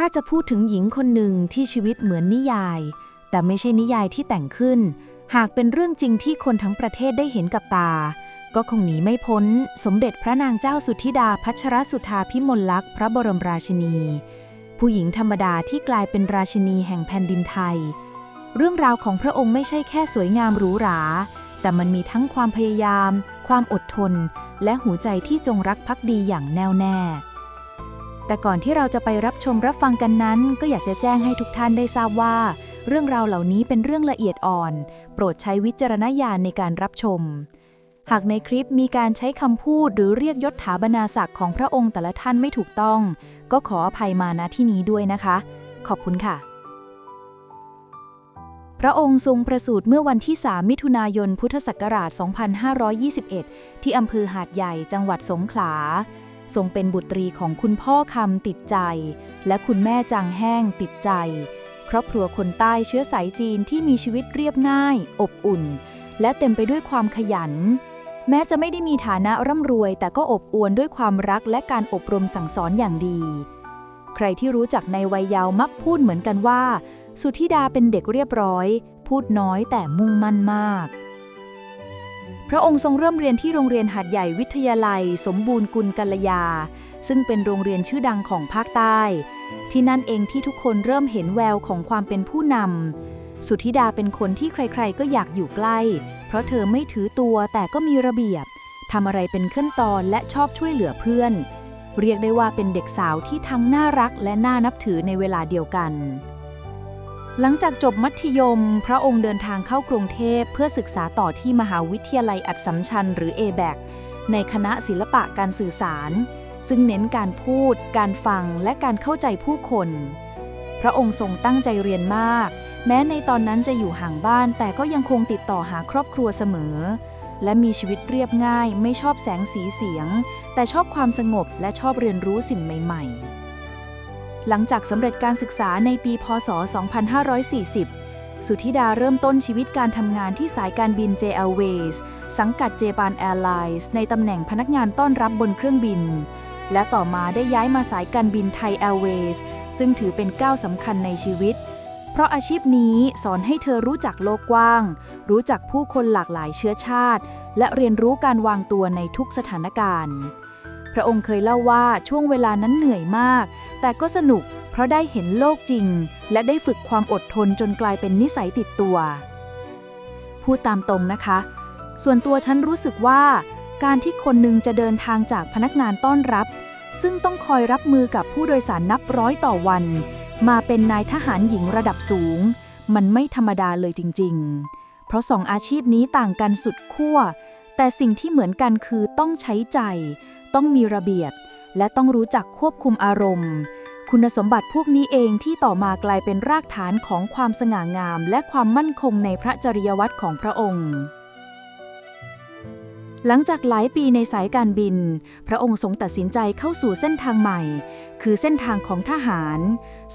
ถ้าจะพูดถึงหญิงคนหนึ่งที่ชีวิตเหมือนนิยาย แต่ไม่ใช่นิยายที่แต่งขึ้น หากเป็นเรื่องจริงที่คนทั้งประเทศได้เห็นกับตา ก็คงหนีไม่พ้น สมเด็จพระนางเจ้าสุธิดาพัชรสุธาพิมลลักษณ์พระบรมราชินี ผู้หญิงธรรมดาที่กลายเป็นราชินีแห่งแผ่นดินไทย เรื่องราวของพระองค์ไม่ใช่แค่สวยงามหรูหรา แต่มันมีทั้งความพยายาม ความอดทน และหัวใจที่จงรักภักดีอย่างแน่วแน่ แต่ก่อนที่เราจะไปรับชมรับฟังกันนั้น ก็อยากจะแจ้งให้ทุกท่านได้ทราบว่า เรื่องราวเหล่านี้เป็นเรื่องละเอียดอ่อน โปรดใช้วิจารณญาณในการรับชม หากในคลิปมีการใช้คำพูดหรือเรียกยศถาบรรณาศักดิ์ของพระองค์แต่ละท่านไม่ถูกต้อง ก็ขออภัยมาณที่นี้ด้วยนะคะ ขอบคุณค่ะ พระองค์ทรงประสูติเมื่อวันที่ 3 มิถุนายนพุทธศักราช 2521 ที่อำเภอหาดใหญ่จังหวัดสงขลา ทรงเป็นบุตรีของคุณพ่อคำติดใจ และคุณแม่จางแห้งติดใจ ครอบครัวคนใต้เชื้อสายจีนที่มีชีวิตเรียบง่าย อบอุ่น และเต็มไปด้วยความขยัน แม้จะไม่ได้มีฐานะร่ำรวย แต่ก็อบอวลด้วยความรักและการอบรมสั่งสอนอย่างดี ใครที่รู้จักในวัยเยาว์มักพูดเหมือนกันว่า สุธิดาเป็นเด็กเรียบร้อย พูดน้อยแต่มุ่งมั่นมาก พระองค์ทรงเริ่มเรียนที่โรงเรียนหัดใหญ่วิทยาลัย สมบูรณ์กุลกัลยา ซึ่งเป็นโรงเรียนชื่อดังของภาคใต้ ที่นั่นเองที่ทุกคนเริ่มเห็นแววของความเป็นผู้นำสุธิดาเป็นคนที่ใครๆ ก็อยากอยู่ใกล้ เพราะเธอไม่ถือตัวแต่ก็มีระเบียบทำอะไรเป็นขั้นตอนและชอบช่วยเหลือเพื่อน เรียกได้ว่าเป็นเด็กสาวที่ทั้งน่ารักและน่านับถือในเวลาเดียวกัน หลังจากจบมัธยม พระองค์เดินทางเข้ากรุงเทพเพื่อศึกษาต่อที่มหาวิทยาลัยอัดสัมชัญหรือ a b a c ในคณะศิลปะการสื่อสาร ซึ่งเน้นการพูด การฟังและการเข้าใจผู้คน พระองค์ทรงตั้งใจเรียนมาก แม้ในตอนนั้นจะอยู่ห่างบ้านแต่ก็ยังคงติดต่อหาครอบครัวเสมอ และมีชีวิตเรียบง่าย ไม่ชอบแสงสีเสียง แต่ชอบความสงบและชอบเรียนรู้สิ่งใหม่ ๆ หลังจากสำเร็จการศึกษาในปี พศ 2540 สุธิดาเริ่มต้นชีวิตการทำงานที่สายการบิน J Airways สังกัด Japan Airlines ในตำแหน่งพนักงานต้อนรับบนเครื่องบิน และต่อมาได้ย้ายมาสายการบินไทย Airways ซึ่งถือเป็นก้าวสำคัญในชีวิต เพราะอาชีพนี้สอนให้เธอรู้จักโลกกว้าง รู้จักผู้คนหลากหลายเชื้อชาติ และเรียนรู้การวางตัวในทุกสถานการณ์ พระองค์เคยเล่าว่าช่วงเวลานั้นเหนื่อยมาก แต่ก็สนุกเพราะได้เห็นโลกจริง และได้ฝึกความอดทนจนกลายเป็นนิสัยติดตัว พูดตามตรงนะคะ ส่วนตัวฉันรู้สึกว่าการที่คนหนึ่งจะเดินทางจากพนักงานต้อนรับ ซึ่งต้องคอยรับมือกับผู้โดยสารนับร้อยต่อวัน มาเป็นนายทหารหญิงระดับสูง มันไม่ธรรมดาเลยจริง ๆ เพราะสองอาชีพนี้ต่างกันสุดขั้วแต่สิ่งที่เหมือนกันคือต้องใช้ใจ ต้องมีระเบียบ และต้องรู้จักควบคุมอารมณ์ คุณสมบัติพวกนี้เองที่ต่อมากลายเป็นรากฐานของความสง่างาม และความมั่นคงในพระจริยวัตรของพระองค์หลังจากหลายปีในสายการบิน พระองค์ทรงตัดสินใจเข้าสู่เส้นทางใหม่ คือเส้นทางของทหาร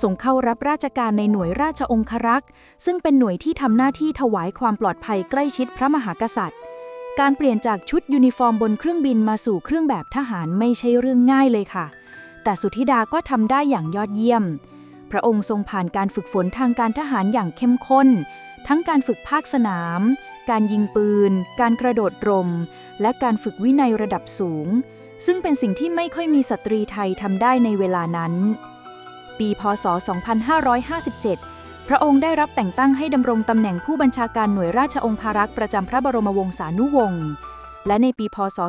ทรงเข้ารับราชการในหน่วยราชองครักษ์ ซึ่งเป็นหน่วยที่ทำหน้าที่ถวายความปลอดภัยใกล้ชิดพระมหากษัตริย์ การเปลี่ยนจากชุดยูนิฟอร์มบนเครื่องบินมาสู่เครื่องแบบทหารไม่ใช่เรื่องง่ายเลยค่ะ แต่สุธิดาก็ทำได้อย่างยอดเยี่ยม พระองค์ทรงผ่านการฝึกฝนทางการทหารอย่างเข้มข้น ทั้งการฝึกภาคสนาม การยิงปืน การกระโดดรม และการฝึกวินัยระดับสูง ซึ่งเป็นสิ่งที่ไม่ค่อยมีสตรีไทยทำได้ในเวลานั้น ปีพศ 2557 พระองค์ได้รับแต่งตั้งให้ดำรงตำแหน่งผู้บัญชาการหน่วยราชองคารักษ์ประจำพระบรมวงศานุวงศ์ และในปีพศ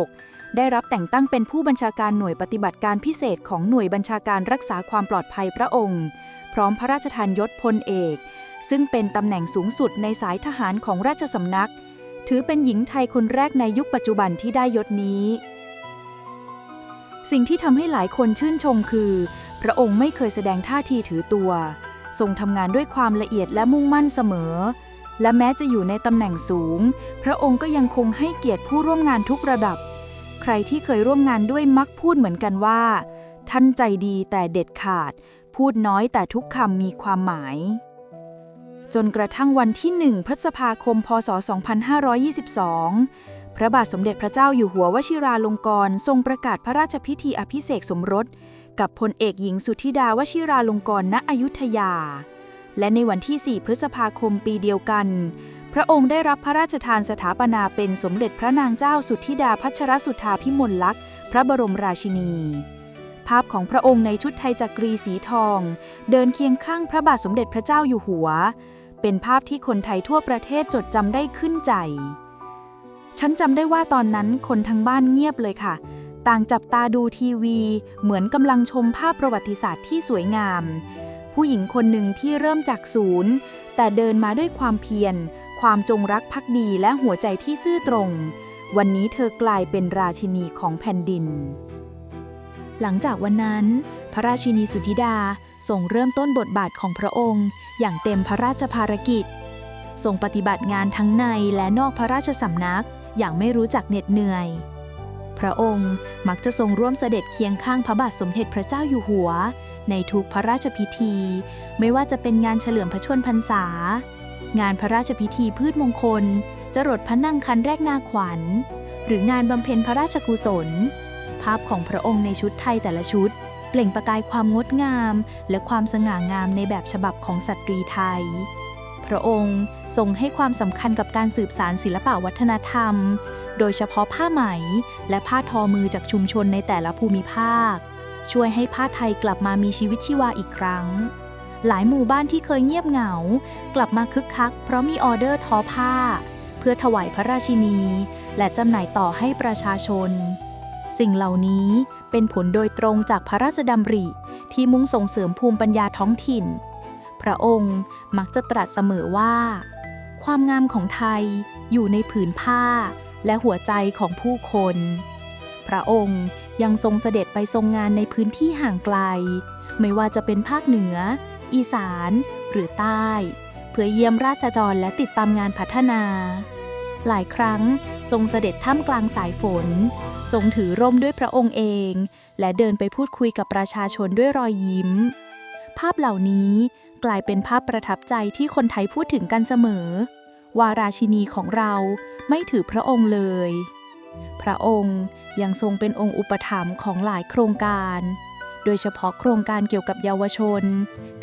2556 ได้รับแต่งตั้งเป็นผู้บัญชาการหน่วยปฏิบัติการพิเศษของหน่วยบัญชาการรักษาความปลอดภัยพระองค์ พร้อมพระราชทานยศพลเอก ซึ่งเป็นตำแหน่งสูงสุดในสายทหารของราชสำนัก ถือเป็นหญิงไทยคนแรกในยุคปัจจุบันที่ได้ยศนี้ สิ่งที่ทำให้หลายคนชื่นชมคือ พระองค์ไม่เคยแสดงท่าทีถือตัว ทรงทำงานด้วยความละเอียดและมุ่งมั่นเสมอ และแม้จะอยู่ในตำแหน่งสูง พระองค์ก็ยังคงให้เกียรติผู้ร่วมงานทุกระดับ ใครที่เคยร่วมงานด้วยมักพูดเหมือนกันว่า ท่านใจดีแต่เด็ดขาด พูดน้อยแต่ทุกคำมีความหมาย จนกระทั่งวันที่ 1 พฤษภาคม พศ 2522พระบาทสมเด็จพระเจ้าอยู่หัววชิราลงกรณ์ทรงประกาศพระราชพิธีอภิเษกสมรส กับพลเอกหญิงสุธิดาวชิราลงกรณอยุธยา และในวันที่ 4 พฤษภาคมปีเดียวกัน พระองค์ได้รับพระราชทานสถาปนาเป็นสมเด็จพระนางเจ้าสุธิดาพัชรสุธาพิมลลักษณ์พระบรมราชินี ภาพของพระองค์ในชุดไทยจักรีสีทอง เดินเคียงข้างพระบาทสมเด็จพระเจ้าอยู่หัว เป็นภาพที่คนไทยทั่วประเทศจดจำได้ขึ้นใจ ฉันจำได้ว่าตอนนั้นคนทั้งบ้านเงียบเลยค่ะ ต่างจับตาดูทีวี เหมือนกำลังชมภาพประวัติศาสตร์ที่สวยงาม ผู้หญิงคนหนึ่งที่เริ่มจากศูนย์ แต่เดินมาด้วยความเพียร ความจงรักภักดีและหัวใจที่ซื่อตรง วันนี้เธอกลายเป็นราชินีของแผ่นดิน หลังจากวันนั้น พระราชินีสุธิดาส่งเริ่มต้นบทบาทของพระองค์ อย่างเต็มพระราชภารกิจทรงปฏิบัติงานทั้งในและนอกพระราชสำนักอย่างไม่รู้จักเหน็ดเหนื่อย พระองค์มักจะทรงร่วมเสด็จเคียงข้างพระบาทสมเด็จพระเจ้าอยู่หัว ในทุกพระราชพิธี ไม่ว่าจะเป็นงานเฉลิมพระชนพรรษา งานพระราชพิธีพืชมงคล จรดพระนั่งคันแรกนาขวัญ หรืองานบำเพ็ญพระราชกุศล ภาพของพระองค์ในชุดไทยแต่ละชุด เปล่งประกายความงดงาม และความสง่างามในแบบฉบับของสตรีไทยพระองค์ทรงให้ความสำคัญกับการสืบสารศิลปวัฒนธรรม โดยเฉพาะผ้าไหม และผ้าทอมือจากชุมชนในแต่ละภูมิภาค ช่วยให้ผ้าไทยกลับมามีชีวิตชีวาอีกครั้ง หลายหมู่บ้านที่เคยเงียบเหงา กลับมาคึกคัก เพราะมีออเดอร์ทอผ้า เพื่อถวายพระราชินี และจำหน่ายต่อให้ประชาชน สิ่งเหล่านี้เป็นผลโดยตรงจากพระราชดำริ ที่มุ่งส่งเสริมภูมิปัญญาท้องถิ่น พระองค์มักจะตรัสเสมอว่า ความงามของไทยอยู่ในผืนผ้า และหัวใจของผู้คน พระองค์ยังทรงเสด็จไปทรงงานในพื้นที่ห่างไกล ไม่ว่าจะเป็นภาคเหนือ อีสาน หรือใต้ เพื่อเยี่ยมราษฎรและติดตามงานพัฒนา หลายครั้งทรงเสด็จท่ามกลางสายฝน ทรงถือร่มด้วยพระองค์เอง และเดินไปพูดคุยกับประชาชนด้วยรอยยิ้ม ภาพเหล่านี้กลายเป็นภาพประทับใจที่คนไทยพูดถึงกันเสมอ ว่าราชินีของเรา ไม่ถือพระองค์เลย พระองค์ยังทรงเป็นองค์อุปถัมภ์ของหลายโครงการ โดยเฉพาะโครงการเกี่ยวกับเยาวชน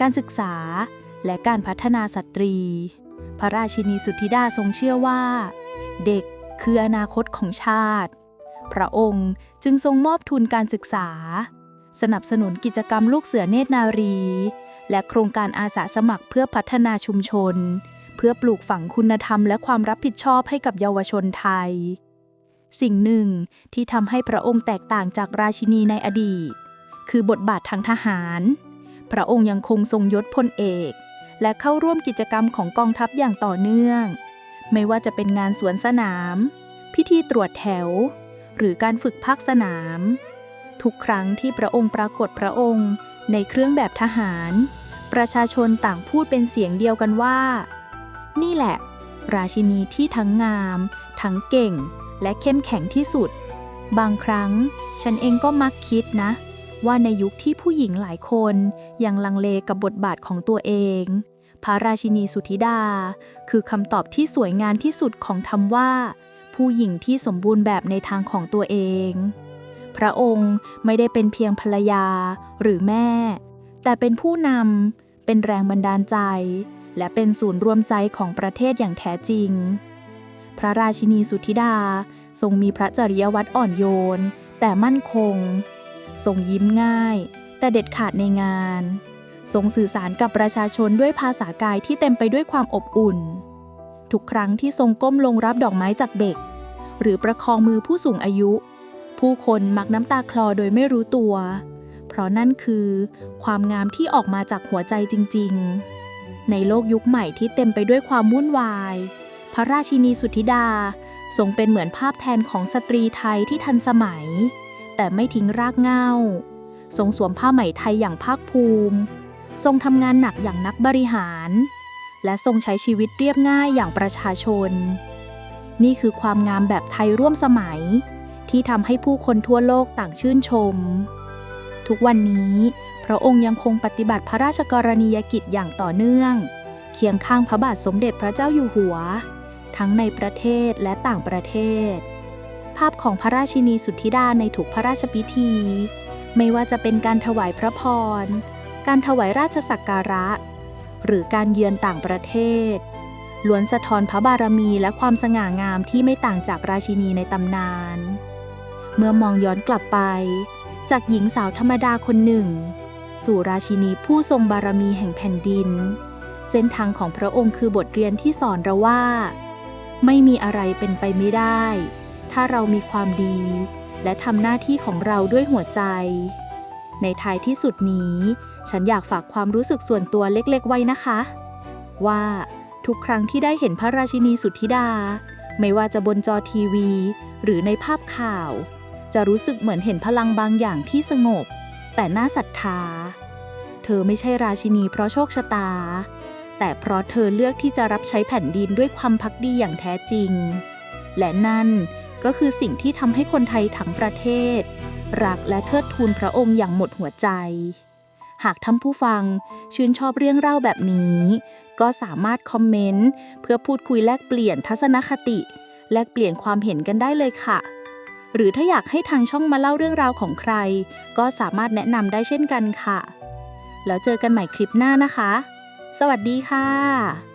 การศึกษา และการพัฒนาสตรี พระราชินีสุทธิดาทรงเชื่อว่า เด็กคืออนาคตของชาติ พระองค์จึงทรงมอบทุนการศึกษา สนับสนุนกิจกรรมลูกเสือเนตรนารี และโครงการอาสาสมัครเพื่อพัฒนาชุมชน เพื่อปลูกฝังคุณธรรมและความรับผิดชอบให้กับเยาวชนไทย สิ่งหนึ่งที่ทำให้พระองค์แตกต่างจากราชินีในอดีต คือบทบาททางทหาร พระองค์ยังคงทรงยศพลเอก และเข้าร่วมกิจกรรมของกองทัพอย่างต่อเนื่อง ไม่ว่าจะเป็นงานสวนสนาม พิธีตรวจแถว หรือการฝึกภาคสนาม ทุกครั้งที่พระองค์ปรากฏพระองค์ในเครื่องแบบทหาร ประชาชนต่างพูดเป็นเสียงเดียวกันว่า นี่แหละ ราชินีที่ทั้งงาม ทั้งเก่ง และเข้มแข็งที่สุด บางครั้ง ฉันเองก็มักคิดนะ ว่าในยุคที่ผู้หญิงหลายคนยังลังเลกับบทบาทของตัวเอง พระราชินีสุธิดา คือคำตอบที่สวยงามที่สุดของคำว่า ผู้หญิงที่สมบูรณ์แบบในทางของตัวเอง พระองค์ไม่ได้เป็นเพียงภรรยาหรือแม่ แต่เป็นผู้นำเป็นแรงบันดาลใจ และเป็นศูนย์รวมใจของประเทศอย่างแท้จริง พระราชินีสุธิดาทรงมีพระจริยวัตรอ่อนโยน แต่มั่นคง ทรงยิ้มง่าย แต่เด็ดขาดในงาน ทรงสื่อสารกับประชาชนด้วยภาษากายที่เต็มไปด้วยความอบอุ่น ทุกครั้งที่ทรงก้มลงรับดอกไม้จากเด็ก หรือประคองมือผู้สูงอายุ ผู้คนมักน้ำตาคลอโดยไม่รู้ตัว เพราะนั่นคือ ความงามที่ออกมาจากหัวใจจริง ๆ ในโลกยุคใหม่ที่เต็มไปด้วยความวุ่นวาย พระราชินีสุธิดาทรงเป็นเหมือนภาพแทนของสตรีไทยที่ทันสมัย แต่ไม่ทิ้งรากเหง้า ทรงสวมผ้าไหมไทยอย่างภาคภูมิ ทรงทำงานหนักอย่างนักบริหาร และทรงใช้ชีวิตเรียบง่ายอย่างประชาชน นี่คือความงามแบบไทยร่วมสมัย ที่ทำให้ผู้คนทั่วโลกต่างชื่นชม ทุกวันนี้ พระองค์ยังคงปฏิบัติพระราชกรณียกิจอย่างต่อเนื่อง เคียงข้างพระบาทสมเด็จพระเจ้าอยู่หัว ทั้งในประเทศและต่างประเทศ ภาพของพระราชินีสุทธิดาในถูกพระราชพิธี ไม่ว่าจะเป็นการถวายพระพร การถวายราชสักการะ หรือการเยือนต่างประเทศล้วนสะท้อนพระบารมีและความสง่างามที่ไม่ต่างจากราชินีในตำนาน เมื่อมองย้อนกลับไป จากหญิงสาวธรรมดาคนหนึ่ง สู่ราชินีผู้ทรงบารมีแห่งแผ่นดิน เส้นทางของพระองค์คือบทเรียนที่สอนเราว่า ไม่มีอะไรเป็นไปไม่ได้ ถ้าเรามีความดี และทำหน้าที่ของเราด้วยหัวใจ ในท้ายที่สุดนี้ ฉันอยากฝากความรู้สึกส่วนตัวเล็กๆ ไว้นะคะ ว่าทุกครั้งที่ได้เห็นพระราชินีสุทธิดา ไม่ว่าจะบนจอทีวี หรือในภาพข่าว จะรู้สึกเหมือนเห็นพลังบางอย่างที่สงบ แต่น่าศรัทธา เธอไม่ใช่ราชินีเพราะโชคชะตา แต่เพราะเธอเลือกที่จะรับใช้แผ่นดินด้วยความพักดีอย่างแท้จริง และนั่นก็คือสิ่งที่ทำให้คนไทยทั้งประเทศ รักและเทิดทูนพระองค์อย่างหมดหัวใจ หากท่านผู้ฟังชื่นชอบเรื่องเล่าแบบนี้ ก็สามารถคอมเมนต์เพื่อพูดคุยแลกเปลี่ยนทัศนคติ แลกเปลี่ยนความเห็นกันได้เลยค่ะ หรือถ้าอยากให้ทางช่องมาเล่าเรื่องราวของใคร ก็สามารถแนะนำได้เช่นกันค่ะ แล้วเจอกันใหม่คลิปหน้านะคะ สวัสดีค่ะ